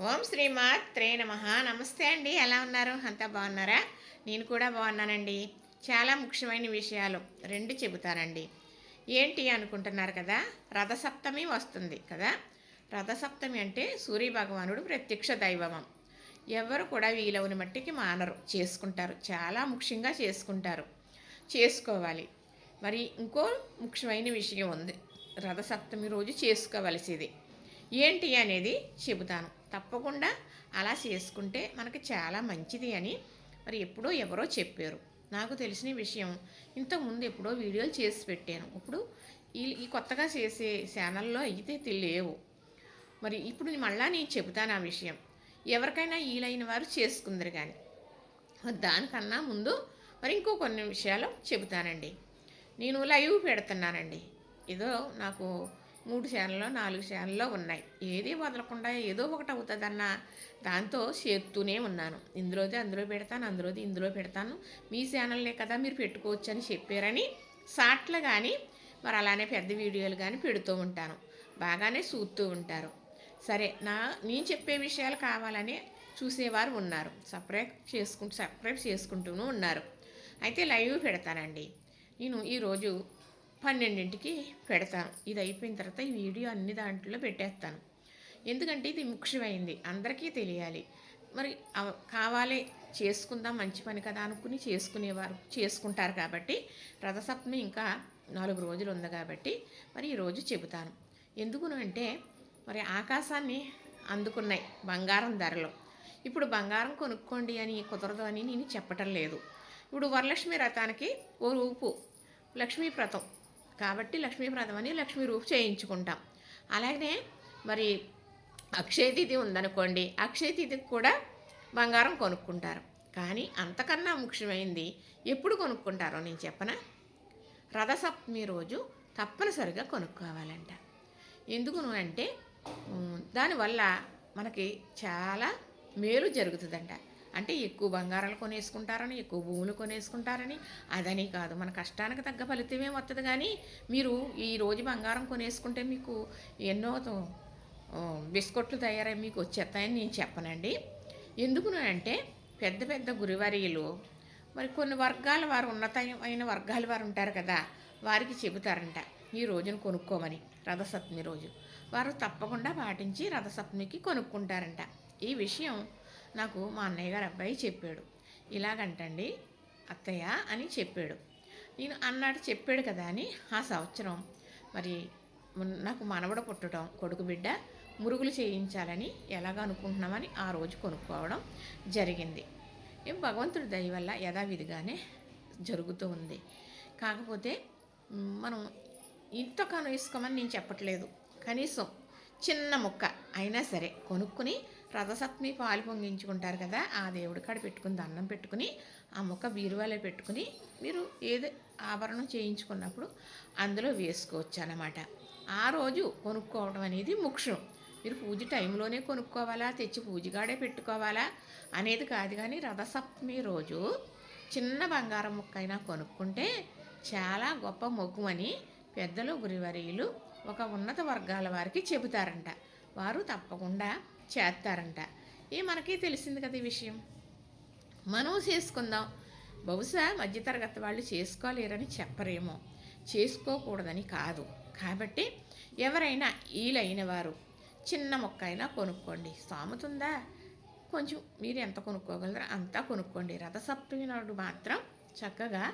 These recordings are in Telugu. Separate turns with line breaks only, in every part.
ఓం శ్రీమాత్రే నమ. నమస్తే అండి. ఎలా ఉన్నారు? అంతా బాగున్నారా? నేను కూడా బాగున్నానండి. చాలా ముఖ్యమైన విషయాలు రెండు చెబుతానండి. ఏంటి అనుకుంటున్నారు కదా? రథసప్తమి వస్తుంది కదా? రథసప్తమి అంటే సూర్య భగవానుడు ప్రత్యక్ష దైవమం. ఎవరు కూడా వీలవుని మట్టికి మానరు. చేసుకుంటారు. చాలా ముఖ్యంగా చేసుకుంటారు. చేసుకోవాలి. మరి ఇంకో ముఖ్యమైన విషయం ఉంది. రథసప్తమి రోజు చేసుకోవలసింది. ఏంటి అనేది చెబుతాను. తప్పకుండా అలా చేసుకుంటే మనకి చాలా మంచిది అని మరి ఎప్పుడో ఎవరో చెప్పారు. నాకు తెలిసిన విషయం ఇంతకుముందు ఎప్పుడో వీడియోలు చేసి పెట్టాను. ఇప్పుడు ఈ ఈ కొత్తగా చేసే ఛానల్లో అయితే తెలియవు. మరి ఇప్పుడు మళ్ళా నేను చెబుతాను ఆ విషయం. ఎవరికైనా వీలైన వారు చేసుకుందరు కానీ దానికన్నా ముందు మరి ఇంకో కొన్ని విషయాలు చెబుతానండి. నేను లైవ్ పెడుతున్నానండి. ఏదో నాకు మూడు ఛానల్లో నాలుగు ఛానల్లో ఉన్నాయి. ఏది వదలకుండా ఏదో ఒకటి అవుతుందన్న దాంతో చేస్తూనే ఉన్నాను. ఇందులోది అందులో పెడతాను అందులోది ఇందులో పెడతాను. మీ ఛానల్నే కదా మీరు పెట్టుకోవచ్చు అని చెప్పారని షార్ట్లు కానీ మరి అలానే పెద్ద వీడియోలు కానీ పెడుతూ ఉంటాను. బాగానే చూస్తూ ఉంటారు. సరే నా నేను చెప్పే విషయాలు కావాలని చూసేవారు ఉన్నారు. సపరేట్ చేసుకుంటూ సబ్స్క్రైబ్ చేసుకుంటూనే ఉన్నారు. అయితే లైవ్ పెడతానండి. నేను ఈరోజు పన్నెండింటికి పెడతాను. ఇది అయిపోయిన తర్వాత ఈ వీడియో అన్ని దాంట్లో పెట్టేస్తాను. ఎందుకంటే ఇది ముఖ్యమైంది. అందరికీ తెలియాలి. మరి కావాలి చేసుకుందాం మంచి పని కదా అనుకుని చేసుకునేవారు చేసుకుంటారు కాబట్టి రథసప్తమి ఇంకా నాలుగు రోజులు ఉంది కాబట్టి మరి ఈరోజు చెబుతాను. ఎందుకును అంటే మరి ఆకాశాన్ని అందుకున్నాయి బంగారం ధరలు. ఇప్పుడు బంగారం కొనుక్కోండి అని కుదరదు అని నేను చెప్పటం లేదు. ఇప్పుడు వరలక్ష్మి రథానికి ఓ రూపు లక్ష్మీ వ్రతం. కాబట్టి లక్ష్మీప్రదం అని లక్ష్మీ రూప్ చేయించుకుంటాం. అలాగే మరి అక్షయ తిథి ఉందనుకోండి అక్షయ తిథికి కూడా బంగారం కొనుక్కుంటారు. కానీ అంతకన్నా ముఖ్యమైంది ఎప్పుడు కొనుక్కుంటారో నేను చెప్పనా? రథసప్తమి రోజు తప్పనిసరిగా కొనుక్కోవాలంట. ఎందుకు అంటే దానివల్ల మనకి చాలా మేలు జరుగుతుందంట. అంటే ఎక్కువ బంగారాలు కొనేసుకుంటారని ఎక్కువ భూములు కొనేసుకుంటారని అదని కాదు. మన కష్టానికి తగ్గ ఫలితమే వస్తుంది కానీ మీరు ఈ రోజు బంగారం కొనేసుకుంటే మీకు ఎన్నో బిస్కెట్లు తయారై మీకు వచ్చేస్తాయని నేను చెప్పనండి. ఎందుకు అంటే పెద్ద పెద్ద గురివారీలు మరి కొన్ని వర్గాల వారు ఉన్నతమైన వర్గాల వారు ఉంటారు కదా వారికి చెబుతారంట ఈ రోజును కొనుక్కోమని రథసప్తమి రోజు. వారు తప్పకుండా పాటించి రథసప్తమికి కొనుక్కుంటారంట. ఈ విషయం నాకు మా అన్నయ్య గారు అబ్బాయి చెప్పాడు. ఇలాగంటండి అత్తయ్య అని చెప్పాడు. నేను అన్నాడు చెప్పాడు కదా అని ఆ సంవత్సరం. మరి నాకు మనవడ పుట్టడం కొడుకు బిడ్డ మురుగులు చేయించాలని ఎలాగ అనుకుంటున్నామని ఆ రోజు కొనుక్కోవడం జరిగింది. ఏం భగవంతుడి దయ వల్ల యథావిధిగానే జరుగుతూ ఉంది. కాకపోతే మనం ఇంత వేసుకోమని నేను చెప్పట్లేదు. కనీసం చిన్న ముక్క అయినా సరే కొనుక్కుని రథసప్తమి పాలు పొంగించుకుంటారు కదా ఆ దేవుడి కాడ పెట్టుకుని దండం పెట్టుకుని ఆ మొక్క బీరువాలో పెట్టుకుని మీరు ఏదో ఆభరణం చేయించుకున్నప్పుడు అందులో వేసుకోవచ్చు అన్నమాట. ఆ రోజు కొనుక్కోవడం అనేది ముఖ్యం. మీరు పూజ టైంలోనే కొనుక్కోవాలా తెచ్చి పూజగాడే పెట్టుకోవాలా అనేది కాదు కానీ రథసప్తమి రోజు చిన్న బంగారం అయినా కొనుక్కుంటే చాలా గొప్ప మొగ్గుమని పెద్దలు గురివరీలు ఒక ఉన్నత వర్గాల వారికి చెబుతారంట. వారు తప్పకుండా చేస్తారంట. ఇది మనకి తెలిసింది కదా ఈ విషయం? మనం చేసుకుందాం. బహుశా మధ్యతరగతి వాళ్ళు చేసుకోలేరని చెప్పరేమో. చేసుకోకూడదని కాదు. కాబట్టి ఎవరైనా ఈలైన వారు చిన్న మొక్క అయినా కొనుక్కోండి. స్తోమతుందా కొంచెం మీరు ఎంత కొనుక్కోగలరో అంతా కొనుక్కోండి. రథసప్తమి నాడు మాత్రం చక్కగా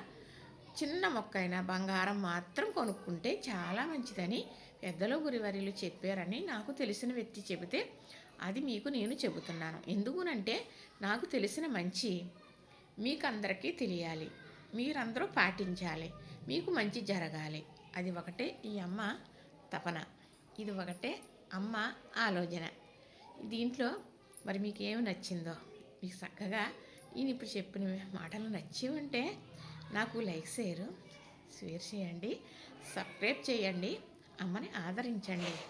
చిన్న మొక్క అయినా బంగారం మాత్రం కొనుక్కుంటే చాలా మంచిదని పెద్దలు గురివరిలు చెప్పారని నాకు తెలిసిన వ్యక్తి చెబితే అది మీకు నేను చెబుతున్నాను. ఎందుకునంటే నాకు తెలిసిన మంచి మీకు అందరికీ తెలియాలి. మీరందరూ పాటించాలి. మీకు మంచి జరగాలి. అది ఒకటే ఈ అమ్మ తపన. ఇది ఒకటే అమ్మ ఆలోచన. దీంట్లో మరి మీకు ఏమి నచ్చిందో? మీకు చక్కగా నేను ఇప్పుడు చెప్పిన మాటలు నచ్చి ఉంటే నాకు లైక్ చేయరు షేర్ చేయండి సబ్స్క్రైబ్ చేయండి అమ్మని ఆదరించండి.